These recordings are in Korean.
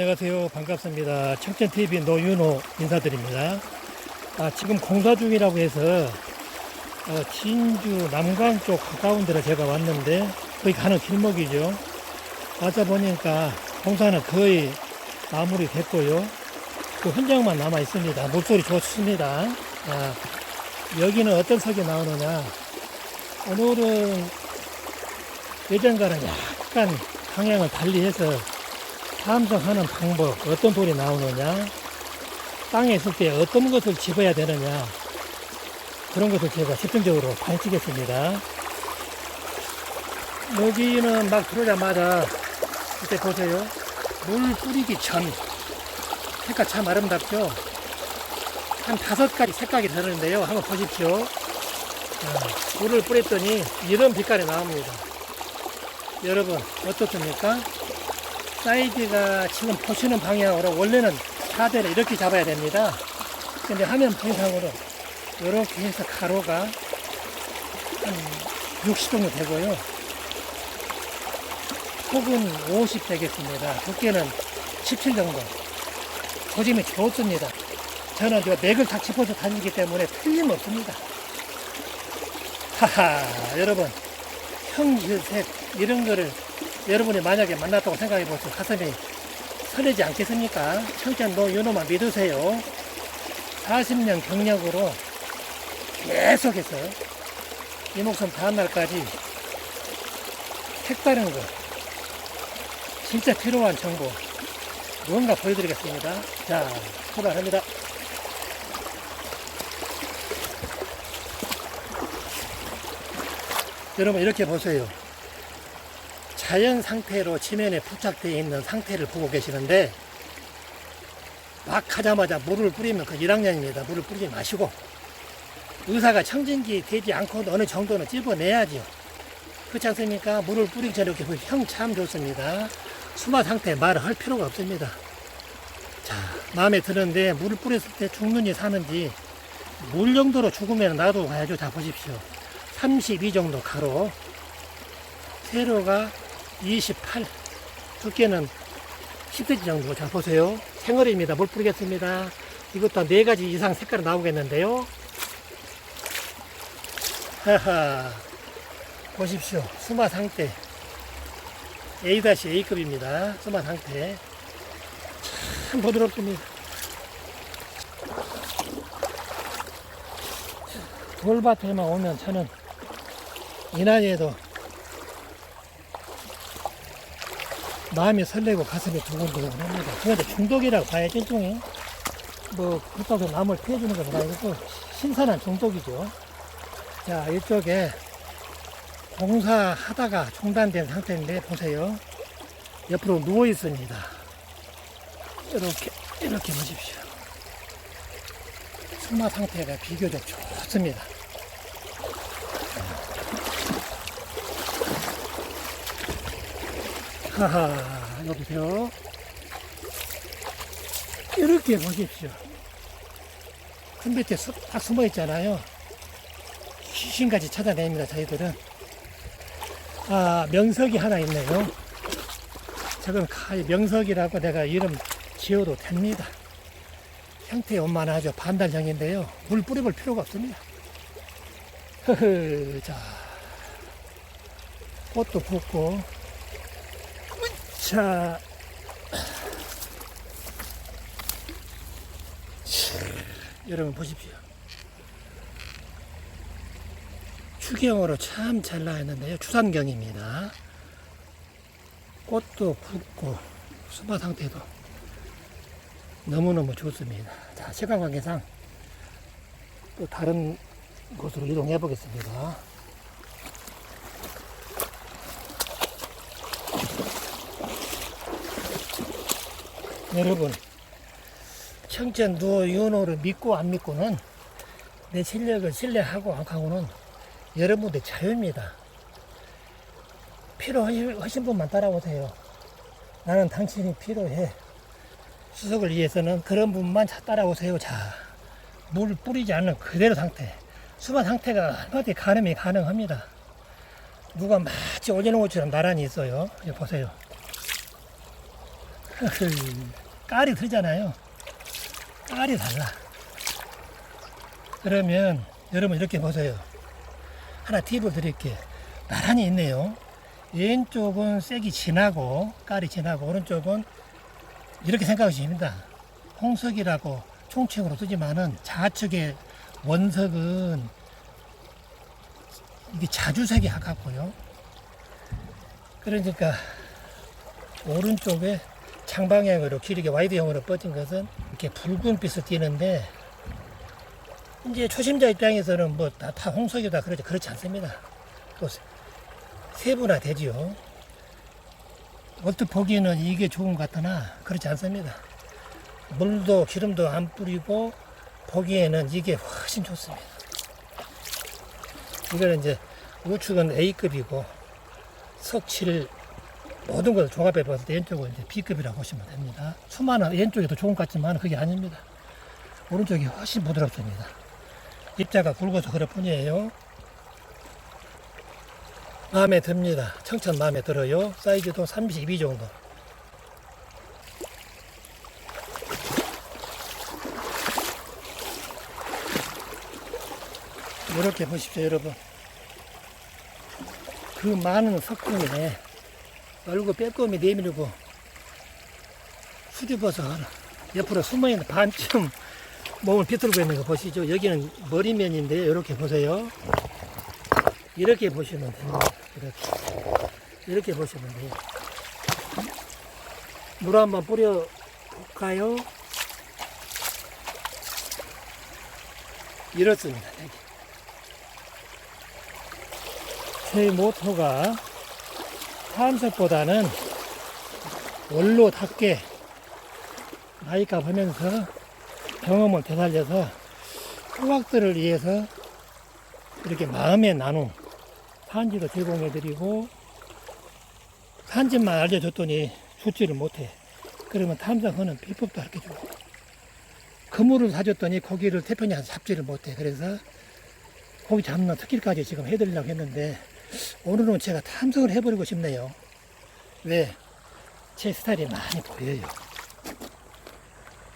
안녕하세요. 반갑습니다. 청천TV 노윤호 인사드립니다. 아, 지금 공사 중이라고 해서 어, 진주 남강 쪽 가까운 데로 제가 왔는데 거기 가는 길목이죠. 와서 보니까 공사는 거의 마무리 됐고요. 그 흔적만 남아 있습니다. 물소리 좋습니다. 아, 여기는 어떤 석이 나오느냐. 오늘은 예전과는 약간 방향을 달리해서 탐정하는 방법, 어떤 돌이 나오느냐, 땅에 있을 때 어떤 것을 집어야 되느냐, 그런 것을 제가 집중적으로 가르치겠습니다. 여기는 막 들어오자마자, 이때 보세요. 물 뿌리기 전. 색깔 참 아름답죠? 한 다섯 가지 색깔이 다르는데요. 한번 보십시오. 자, 물을 뿌렸더니 이런 빛깔이 나옵니다. 여러분, 어떻습니까? 사이즈가 지금 보시는 방향으로 원래는 사대를 이렇게 잡아야 됩니다. 근데 화면 방향으로 이렇게 해서 가로가 한 60 정도 되고요. 폭은 50 되겠습니다. 두께는 17 정도. 조짐이 좋습니다. 저는 저 맥을 다 짚어서 다니기 때문에 틀림없습니다. 하하, 여러분. 형질색, 이런 거를 여러분이 만약에 만났다고 생각해 보세요. 가슴이 설레지 않겠습니까? 청천 노윤호만 믿으세요. 40년 경력으로 계속해서 이 목숨 다한 날까지 색다른 거, 진짜 필요한 정보, 무언가 보여드리겠습니다. 자, 출발합니다. 여러분, 이렇게 보세요. 자연 상태로 지면에 부착되어 있는 상태를 보고 계시는데 막 하자마자 물을 뿌리면 그 1학년입니다. 물을 뿌리지 마시고 의사가 청진기 되지 않고도 어느 정도는 찝어내야죠. 그렇지 않습니까? 물을 뿌리기 전에 이렇게 형참 좋습니다. 수마 상태 말을 할 필요가 없습니다. 자, 마음에 드는데 물을 뿌렸을 때 죽는지 사는지 물 정도로 죽으면 놔두고 가야죠. 자, 보십시오. 32 정도 가로 세로가 28 두께는 10cm 정도. 자 보세요. 생얼입니다. 물 뿌리겠습니다. 이것도 한 4가지 이상 색깔이 나오겠는데요. 하하. 보십시오. 수마 상태. A-A급입니다. 수마 상태. 참 부드럽습니다. 돌밭에만 오면 저는 이 나이에도 마음이 설레고 가슴이 두근두근 합니다. 그래도 중독이라고 봐야지, 일종의. 뭐, 그렇다고 남을 피해주는 건 아니고, 신선한 중독이죠. 자, 이쪽에 공사하다가 중단된 상태인데, 보세요. 옆으로 누워 있습니다. 이렇게, 이렇게 보십시오. 수마 상태가 비교적 좋습니다. 하하, 여보세요. 이렇게 보십시오. 큰 밑에 수- 딱 숨어 있잖아요. 귀신같이 찾아냅니다, 저희들은. 아, 명석이 하나 있네요. 저건 가히 명석이라고 내가 이름 지어도 됩니다. 형태 원만하죠. 반달형인데요. 물 뿌려볼 필요가 없습니다. 흐흐, 자. 꽃도 붓고, 자, 여러분 보십시오. 추경으로 참 잘 나왔는데요. 추산경입니다. 꽃도 붓고 수마 상태도 너무너무 좋습니다. 자, 시간 관계상 또 다른 곳으로 이동해 보겠습니다. 여러분, 청천 누워 윤호를 믿고 안 믿고는 내 실력을 신뢰하고 안 하고는 여러분들 자유입니다. 필요하신 분만 따라오세요. 나는 당신이 필요해. 수석을 위해서는 그런 분만 자- 따라오세요. 자, 물 뿌리지 않는 그대로 상태. 수마 상태가 얼마든지 가늠이 가능합니다. 누가 마치 올려놓은 것처럼 나란히 있어요. 보세요. 깔이 틀리잖아요. 깔이 달라. 그러면 여러분 이렇게 보세요. 하나 팁을 드릴게요. 나란히 있네요. 왼쪽은 색이 진하고 깔이 진하고 오른쪽은 이렇게 생각하시면 됩니다. 홍석이라고 총칭으로 쓰지만은 좌측의 원석은 이게 자주색에 가깝고요. 그러니까 오른쪽에 창방향으로 길게 와이드형으로 뻗은 것은 이렇게 붉은빛을 띠는데 이제 초심자 입장에서는 뭐 다 홍석이다 그러지 그렇지 않습니다. 또 세- 세분화 되지요. 얼핏 보기에는 이게 좋은 것 같으나 그렇지 않습니다. 물도 기름도 안 뿌리고 보기에는 이게 훨씬 좋습니다. 이거는 이제 우측은 A급이고 석칠 모든 걸 종합해 때 왼쪽은 이제 B급이라고 보시면 됩니다. 수많은 왼쪽이 더 좋은 것 같지만 그게 아닙니다. 오른쪽이 훨씬 부드럽습니다. 입자가 굵어서 그럴 뿐이에요. 마음에 듭니다. 청천 마음에 들어요. 사이즈도 32 정도. 이렇게 보십시오, 여러분. 그 많은 석궁에 얼굴 빼꼼히 내밀고 수줍어서 옆으로 숨어있는 반쯤 몸을 비틀고 있는 거 보시죠. 여기는 머리면인데 이렇게 보세요. 이렇게 보시면 됩니다. 이렇게. 이렇게 보시면 돼요. 물 한번 뿌려 볼까요? 이렇습니다. 여기. 제 모토가 탐색보다는 원로답게 나이값 하면서 경험을 되살려서 수학들을 위해서 이렇게 마음의 나눔 산지도 제공해드리고 산지만 알려줬더니 죽지를 못해. 그러면 탐색하는 비법도 가르쳐주고. 그물을 사줬더니 고기를 태평이 한 잡지를 못해. 그래서 고기 잡는 특기까지 지금 해드리려고 했는데 오늘은 제가 탐색을 해버리고 싶네요 왜? 제 스타일이 많이 보여요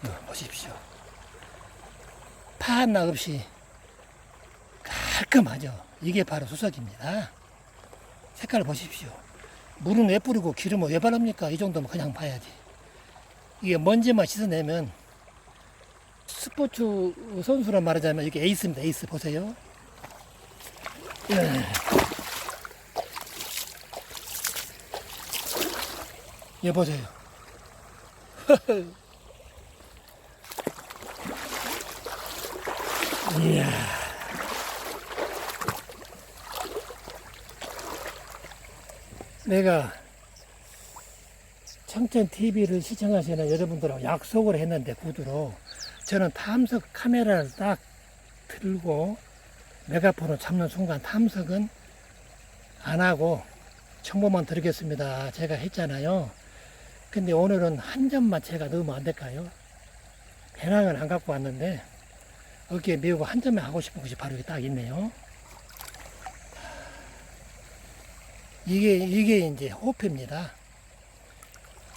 이거 보십시오 파한나 없이 깔끔하죠. 이게 바로 수석입니다. 색깔 보십시오. 물은 왜 뿌리고 기름은 왜 바릅니까? 이 정도면 그냥 봐야지. 이게 먼지만 씻어내면 스포츠 선수로 말하자면 이게 에이스입니다. 에이스 보세요. 예. 얘 보세요. 이야. 내가 청천 TV를 시청하시는 여러분들하고 약속을 했는데 구두로 저는 탐석 카메라를 딱 들고 메가폰을 잡는 순간 탐석은 안 하고 정보만 드리겠습니다. 제가 했잖아요. 근데 오늘은 한 점만 제가 넣으면 안 될까요? 배낭은 안 갖고 왔는데 어깨에 메우고 한 점에 하고 싶은 것이 바로 딱 있네요. 이게, 이게 이제 호피입니다.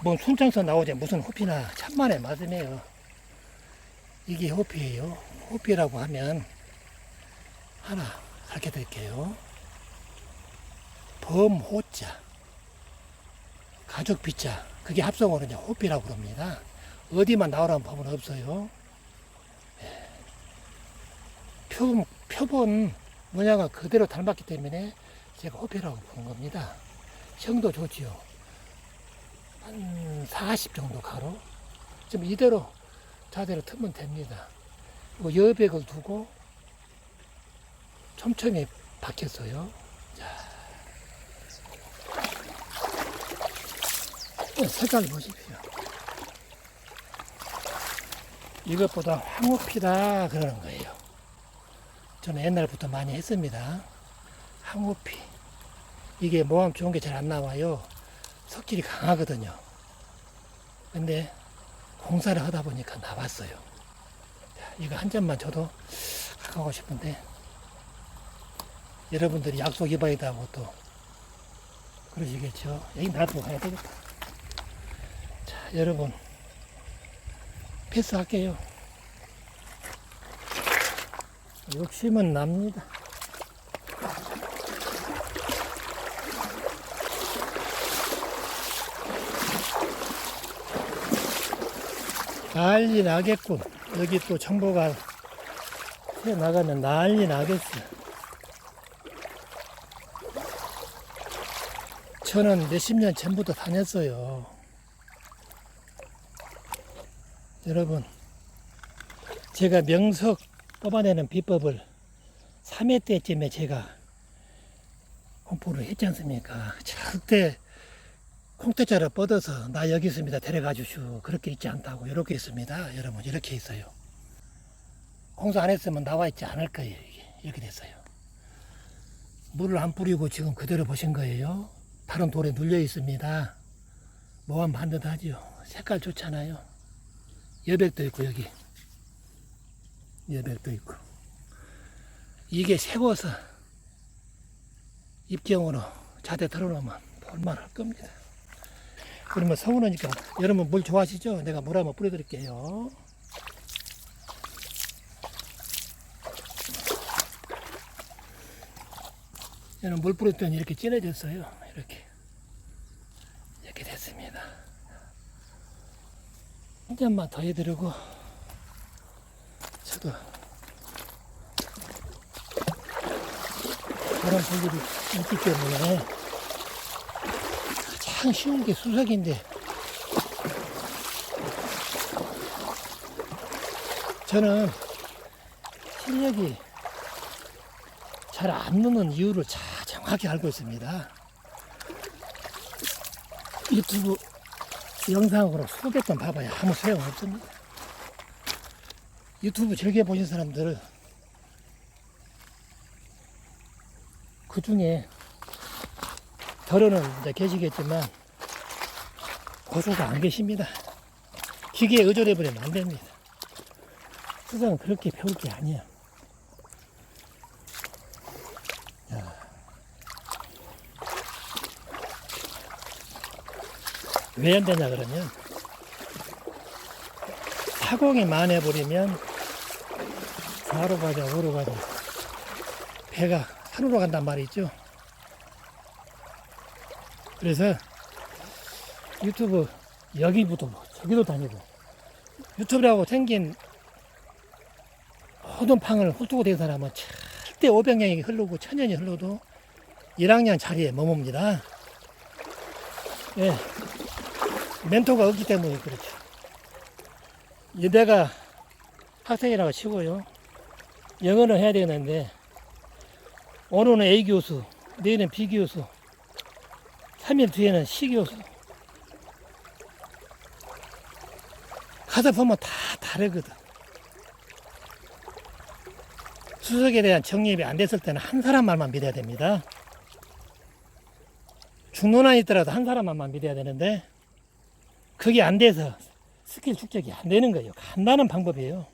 뭐 순창선 나오지 무슨 호피나 천만의 말씀이에요. 이게 호피예요. 호피라고 하면 하나 가르쳐 드릴게요. 범호자, 가족 비자, 그게 합성어로 이제 호피라고 그럽니다. 어디만 나오라는 법은 없어요. 표, 표본 문양을 그대로 닮았기 때문에 제가 호피라고 부른 겁니다. 형도 좋지요. 한 40 정도 가로. 좀 이대로 자대로 틀면 됩니다. 그리고 여백을 두고 촘촘히 박혔어요. 자. 어, 색깔 보십시오. 이것보다 황호피다 그러는 거예요. 저는 옛날부터 많이 했습니다. 항우피. 이게 모함 좋은 게 잘 안 나와요. 석질이 강하거든요. 근데 공사를 하다 보니까 나왔어요. 자, 이거 한 점만 저도 가고 싶은데 여러분들이 약속 이바이다고 또 그러시겠죠. 여기 놔두고 가야 되겠다. 자, 여러분 패스할게요. 욕심은 납니다. 난리 나겠군. 여기 또 정보가 새 나가면 난리 나겠어. 저는 몇십 년 전부터 다녔어요. 여러분, 제가 명석 뽑아내는 비법을 3회 때쯤에 제가 공포를 했지 않습니까? 절대 콩대자를 뻗어서 나 여기 있습니다. 데려가 주시오. 그렇게 있지 않다고. 이렇게 있습니다. 여러분, 이렇게 있어요. 공사 안 했으면 나와 있지 않을 거예요. 이렇게 됐어요. 물을 안 뿌리고 지금 그대로 보신 거예요. 다른 돌에 눌려 있습니다. 모함 반듯하지요. 색깔 좋잖아요. 여백도 있고 여기 여백도 있고 이게 새고서 입경으로 자대 털어놓으면 볼만할 겁니다. 그러면 서운하니까 여러분 물 좋아하시죠? 내가 물 한번 뿌려드릴게요. 얘는 물 뿌렸더니 이렇게 진해졌어요. 이렇게 이렇게 됐습니다. 한 잔만 더 해드리고 저도 그런 분들이 있기 때문에 가장 쉬운 게 수석인데 저는 실력이 잘 안 느는 이유를 잘 정확히 알고 있습니다. 유튜브 영상으로 수백 번 봐봐야 아무 소용 없습니다. 유튜브 즐겨 보신 사람들 그 중에 덜어는 이제 계시겠지만 고수가 안 계십니다. 기계에 의존해 버리면 안 됩니다. 세상은 그렇게 배울 게 아니야. 왜 안 되냐 그러면 사공이 많아버리면 좌로 가자 우로 가자. 배가 산으로 간단 말이죠. 그래서 유튜브 여기부터 뭐 저기도 다니고 유튜브라고 생긴 모든 팡을 훑고 된 사람은 절대 500년이 흐르고 1000년이 흘러도 1학년 자리에 머뭅니다. 예. 멘토가 없기 때문에 그렇죠. 이 내가 학생이라고 치고요. 영어는 해야 되는데, 오늘은 A 교수, 내일은 B 교수, 3일 뒤에는 C 교수. 가서 보면 다 다르거든. 수석에 대한 정립이 안 됐을 때는 한 사람 말만 믿어야 됩니다. 중론안 있더라도 한 사람만 믿어야 되는데, 그게 안 돼서 스킬 축적이 안 되는 거예요. 간단한 방법이에요.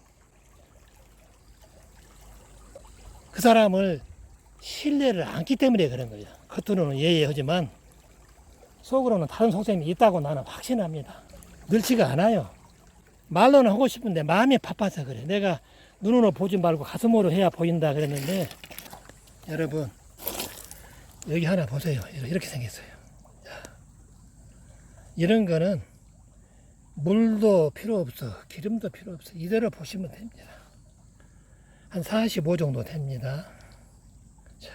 그 사람을 신뢰를 안기 때문에 그런 거예요. 겉으로는 예예하지만 속으로는 다른 속셈이 있다고 나는 확신합니다. 늘지가 않아요. 말로는 하고 싶은데 마음이 바빠서 그래. 내가 눈으로 보지 말고 가슴으로 해야 보인다 그랬는데 여러분 여기 하나 보세요. 이렇게 생겼어요. 자, 이런 거는 물도 필요 없어. 기름도 필요 없어. 이대로 보시면 됩니다. 한 45 정도 됩니다. 자.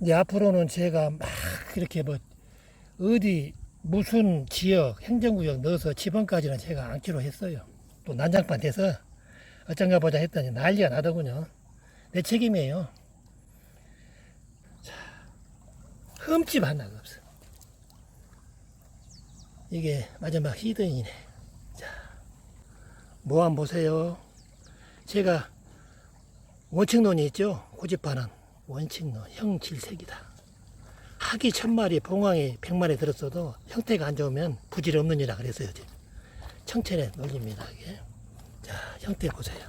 이제 앞으로는 제가 막 이렇게 뭐 어디 무슨 지역 행정구역 넣어서 지방까지는 제가 안기로 했어요. 또 난장판 돼서 어쩐가 보자 했더니 난리가 나더군요. 내 책임이에요. 자, 흠집 하나가 없어. 이게 마지막 히든이네. 자, 뭐 한번 보세요. 제가 원칙론이 있죠. 고집하는 원칙론 형질색이다. 학이 천 마리, 봉황이 백 마리 들었어도 형태가 안 좋으면 부질 없느니라 그랬어요. 지금. 청천에 놀립니다. 이게. 자, 형태 보세요.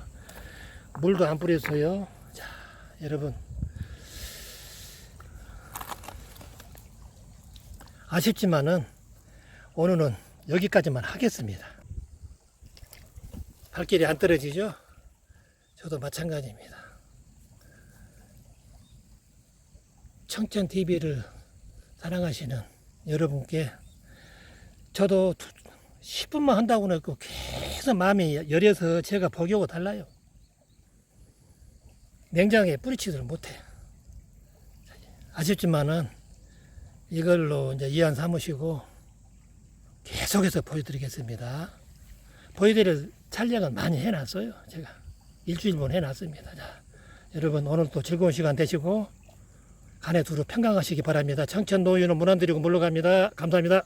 물도 안 뿌렸어요. 자, 여러분. 아쉽지만은 오늘은 여기까지만 하겠습니다. 발길이 안 떨어지죠? 저도 마찬가지입니다. 청천 TV를 사랑하시는 여러분께 저도 10분만 한다고 했고 계속 마음이 열려서 제가 오고 달라요. 냉장에 뿌리치지를 못해. 아쉽지만은 이걸로 이제 이안 삼으시고 계속해서 보여드리겠습니다. 보여드릴 촬영은 많이 해놨어요. 제가 일주일분 해놨습니다. 자, 여러분 오늘도 즐거운 시간 되시고 간에 두루 평강하시기 바랍니다. 청천 노유는 문안 드리고 물러갑니다. 감사합니다.